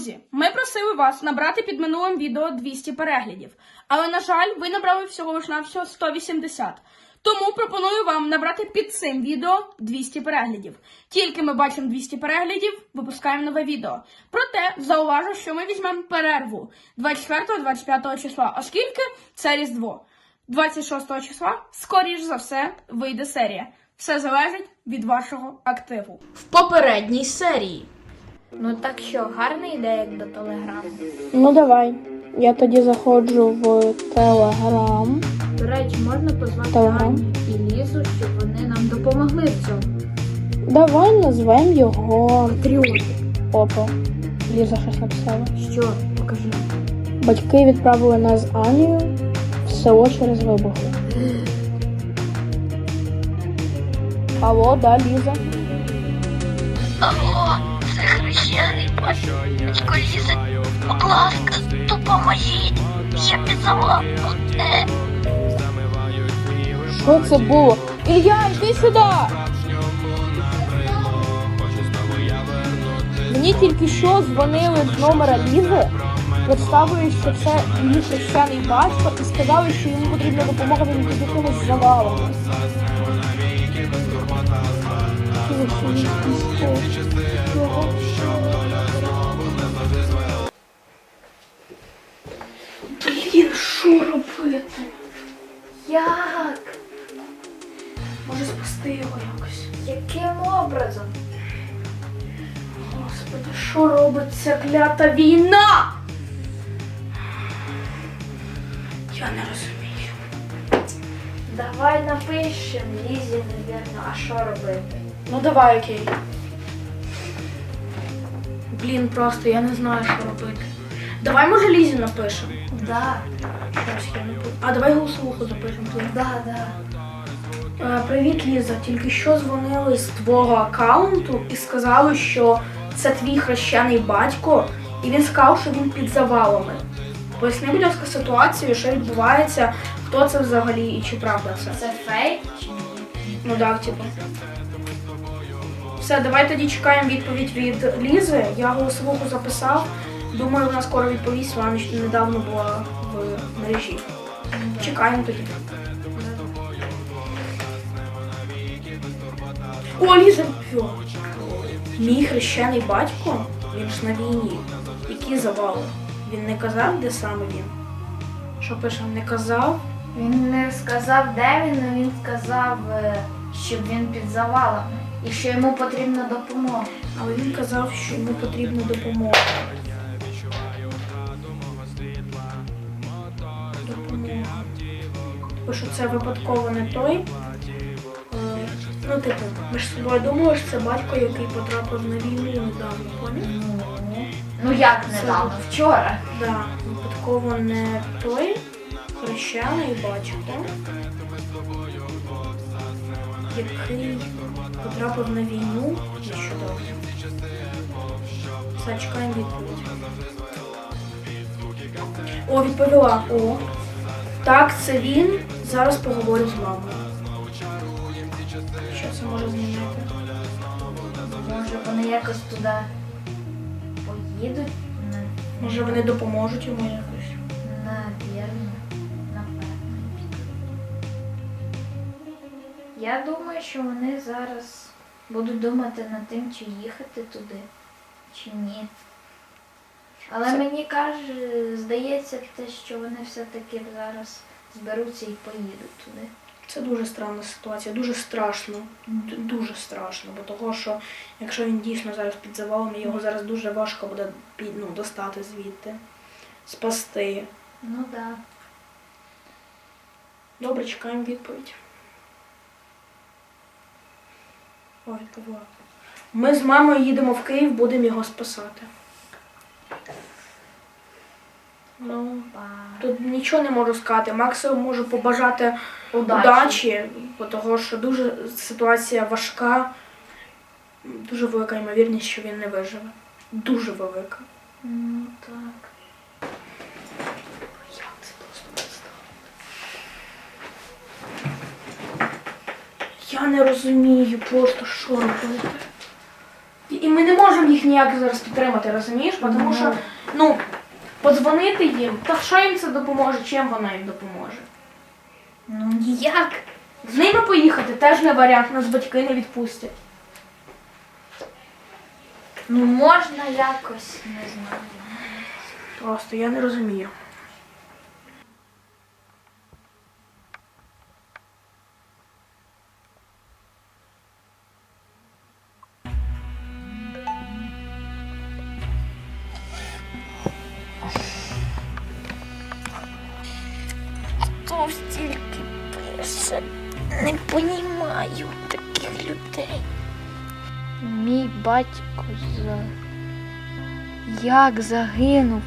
Друзі, ми просили вас набрати під минулим відео 200 переглядів, але, на жаль, ви набрали всього лиш навсього 180. Тому пропоную вам набрати під цим відео 200 переглядів. Тільки ми бачимо 200 переглядів, випускаємо нове відео. Проте зауважу, що ми візьмемо перерву 24-25 числа, оскільки це Різдво. 26 числа, скоріш за все, вийде серія. Все залежить від вашого активу. В попередній серії. Ну так що, гарна ідея як до телеграму. Ну давай. Я тоді заходжу в Телеграм. До речі, можна позвати Телеграм. Аню і Лізу, щоб вони нам допомогли в цьому. Давай назвемо його Тріоти. Опа. Ліза щось написала. Що? Покажи. Батьки відправили нас з Анією в село через вибухи. Алло, да, Ліза. Алло, це хрещений батько Лізи. Будь ласка, допоможіть. Я під завалом. Е, Що це було? Ілля, йди сюди! Мені тільки що дзвонили з номера Лізи, представили, що це її хрещений батько, і сказали, що йому потрібна допомога він під якимось завалом. Блін, що робити? Як? Може спасти його якось. Яким образом? Господи, що робить ця клята війна? Я не розумію. Давай напишемо Лізі, навірно, а що робити? Ну давай, окей. Блін, просто я не знаю, що робити. Давай, може, Лізі напишемо. Да, Зараз я не буду. А давай голосовуху запишемо. блін. да, да. Е, Привіт, Ліза. Тільки що дзвонили з твого аккаунту і сказали, що це твій хрещений батько, і він сказав, що він під завалами. Поясни, будь ласка, ситуацію, що відбувається, хто це взагалі і чи правда це. Це фейк чи ні? Ну так, типу. Все, давай тоді чекаємо відповідь від Лізи. Я голосовуху записав. Думаю, вона скоро відповість, вона недавно була в мережі. Чекаємо тоді. О, Ліза! Фу. Мій хрещений батько, він ж на війні. Які завали? Він не казав, де саме він? Що пише, не казав? Він не сказав, де він, але він сказав, е, що він під завалами і що йому потрібна допомога. Але він казав, що йому потрібна допомога. Допомога. Бо що це випадково не той. Е, Ну, типу, ми ж з тобою думали, що це батько, який потрапив на війну недавно, поняв? Ну, ну як недавно, вчора. Да, випадково не той хрещений батько, який потрапив на війну нещодавно. Все, відповідь. О, відповіла. О. Так, це він. Зараз поговорю з мамою. Що це може змінити? Може вони якось туди поїдуть? Може вони допоможуть йому якось? Я думаю, що вони зараз будуть думати над тим, чи їхати туди, чи ні. Але Це- мені каже, здається, те, що вони все-таки зараз зберуться і поїдуть туди. Це дуже странна ситуація, дуже страшно. Дуже страшно, бо того, що якщо він дійсно зараз під завалами, його зараз дуже важко буде ну, достати звідти, спасти. Ну так. Да. Добре, чекаємо відповідь. Ой. Ми з мамою їдемо в Київ, будемо його спасати. Ну, тут нічого не можу сказати. Максимум можу побажати Удачі. удачі, бо того, що дуже ситуація важка, дуже велика ймовірність, що він не виживе. Дуже велика. Ну так. Як це просто представити? Я не розумію просто, що робити. І- ми не можемо їх ніяк зараз підтримати, розумієш? Тому що, ну, подзвонити їм, та що їм це допоможе, чим вона їм допоможе? Ну ніяк. З ними поїхати теж не варіант, нас батьки не відпустять. Ну можна якось, не знаю. Просто я не розумію. Хто стільки пише? Не понімаю таких людей. Мій батько за... як загинув